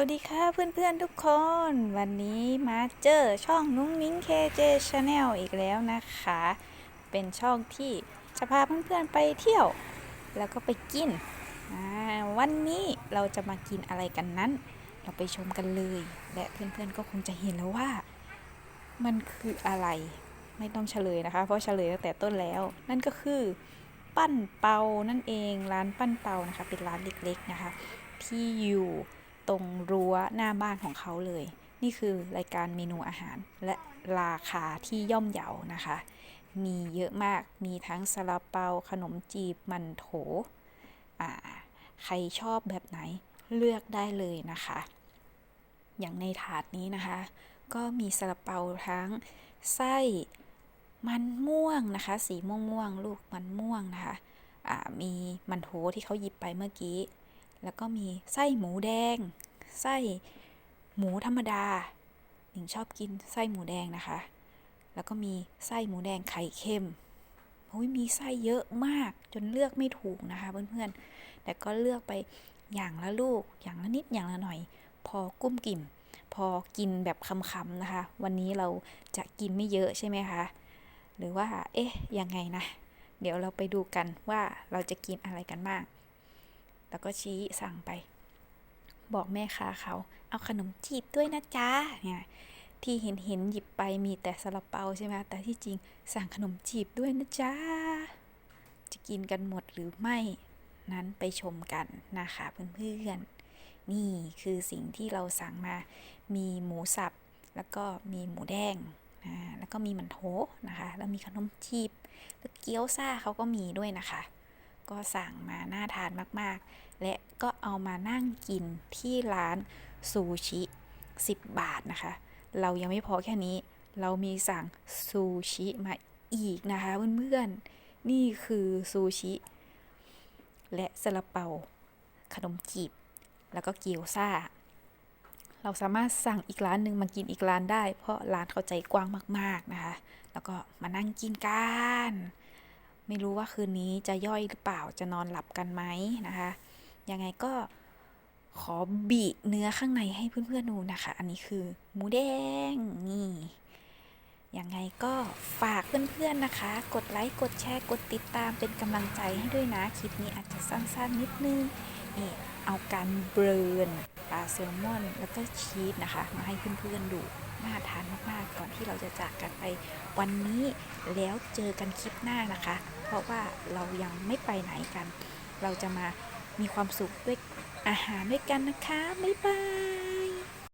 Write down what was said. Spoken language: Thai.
วัสดีค่ะเพื่อนๆทุกคน วันนี้มาเจอช่องนุ้งนิ้ง KJ Channel อีกแล้วนะคะ เป็นช่องที่จะพาเพื่อนๆไปเที่ยว แล้วก็ไปกิน วันนี้เราจะมากินอะไรกันนั้น เราไปชมกันเลย และเพื่อนๆก็คงจะเห็นแล้วว่า มันคืออะไรไม่ต้องเฉลยนะคะ เพราะเฉลยตั้งแต่ต้นแล้ว นั่นก็คือปั้นเปานั่นเองร้านปั้นเปานะคะ เป็นร้านเล็กๆนะคะ ที่อยู่ ตรงรั้วหน้าบ้านของเขาเลย นี่คือรายการเมนูอาหารและราคาที่ย่อมเยานะคะ มีเยอะมากมีทั้งซาลาเปาขนมจีบมันโถอ่าใครชอบแบบไหนเลือกได้เลยนะคะ อย่างในถาดนี้นะคะ ก็มีซาลาเปาทั้งไส้มันม่วงนะคะ สีม่วงม่วงๆลูกมันม่วงนะคะอ่ามีมันโถที่เขาหยิบไปเมื่อกี้ แล้วก็มีไส้หมูแดง ไส้หมูธรรมดา หนิงชอบกินไส้หมูแดงนะคะ แล้วก็มีไส้หมูแดงไข่เค็มโอ้ยมีไส้เยอะมากจนเลือกไม่ถูกนะคะเพื่อนๆ แต่ก็เลือกไปอย่างละลูก อย่างละนิด อย่างละหน่อย พอกุ้มกิ่ม พอกินแบบคำๆนะคะ วันนี้เราจะกินไม่เยอะใช่ไหมคะ หรือว่า เอ๊ะ ยังไงนะ เดี๋ยวเราไปดูกันว่าเราจะกินอะไรกันบ้าง แล้วก็ชี้สั่งไป บอกแม่ค้าเขาเอาขนมจีบด้วยนะจ๊ะเนี่ยที่เห็นเห็นหยิบไปมีแต่ซาลาเปาใช่ไหมแต่ที่จริงสั่งขนมจีบด้วยนะจ๊ะจะกินกันหมดหรือไม่นั้นไปชมกันนะคะเพื่อนๆนี่คือสิ่งที่เราสั่งมา มีหมูสับ แล้วก็มีหมูแดงอ่าแล้วก็มีมันโถนะคะ แล้วมีขนมจีบแล้วเกี๊ยวซ่าเขาก็มีด้วยนะคะ ก็สั่งมาน่าทานมากๆ และก็เอามานั่งกินที่ร้านซูชิ 10 บาทนะคะ เรายังไม่พอแค่นี้ เรามีสั่งซูชิมาอีกนะคะเพื่อนๆ นี่คือซูชิ และซาลาเปา ขนมจีบ แล้วก็เกี๊ยวซ่า เราสามารถสั่งอีกร้านหนึ่งมากินอีกร้านได้ เพราะร้านเขาใจกว้างมากๆนะคะ แล้วก็มานั่งกินกัน ไม่รู้ว่าคืนนี้จะย่อยหรือเปล่า จะนอนหลับกันไหมนะคะ ยังไงก็ขอบีเนื้อข้างในให้เพื่อนๆดูนะคะ อันนี้คือหมูแดงนี่ยังไงก็ฝากเพื่อนๆนะคะ กดไลค์ กดแชร์ กดติดตามเป็นกำลังใจให้ด้วยนะ คลิปนี้อาจจะสั้นๆนิดนึง นี่เอาการเบิร์นปลาแซลมอน แล้วก็ชีสนะคะ มาให้เพื่อนๆดู น่าทานมากๆ ก่อนที่เราจะจากกันไปวันนี้ แล้วเจอกันคลิปหน้านะคะ เพราะว่าเรายังไม่ไปไหนกัน เราจะมา มีความสุขด้วยอาหารด้วยกันนะคะ บ๊ายบาย